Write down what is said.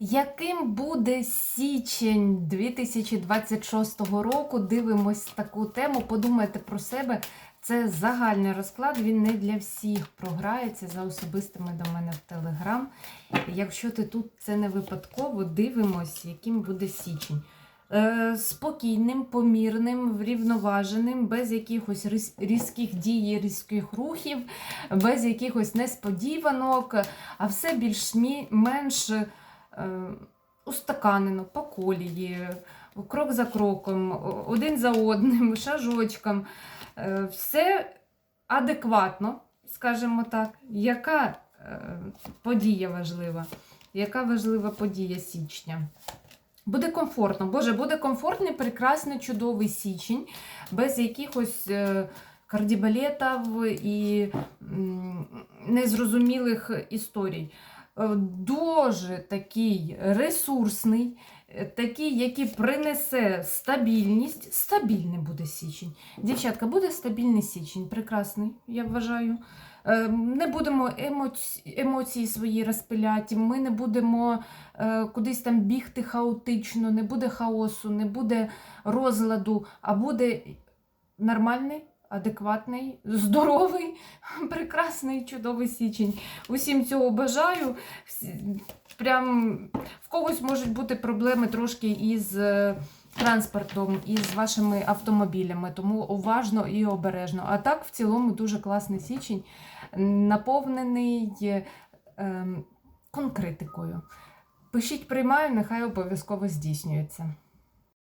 Яким буде січень 2026 року? Дивимось таку тему. Подумайте про себе. Це загальний розклад, він не для всіх програється за особистими до мене в Телеграм. Якщо ти тут це не випадково, дивимось, яким буде січень. Е, спокійним, помірним, врівноваженим, без якихось різких дій, різких рухів, без якихось несподіванок, а все більш-менш устаканено, по колії, крок за кроком, один за одним, шажочком. Е, Все адекватно, скажімо так. Яка е, подія важлива? Яка важлива подія січня? Буде комфортно. Боже, буде комфортний, прекрасний, чудовий січень, без якихось е, кардібалетів і незрозумілих історій. Е, Дуже такий ресурсний, е, такий, який принесе стабільність. Стабільний буде січень. Дівчатка, буде стабільний січень, прекрасний, я вважаю. Е, Не будемо емоці- емоції свої розпиляти, ми не будемо кудись там бігти хаотично, не буде хаосу, не буде розладу, а буде нормальний, адекватний, здоровий, прекрасний, чудовий січень. Усім цього бажаю. Прям в когось можуть бути проблеми трошки із е, транспортом, із вашими автомобілями, тому уважно і обережно. А так, в цілому, дуже класний січень, наповнений е, ем, конкретикою. Пишіть, приймаю, нехай обов'язково здійснюється.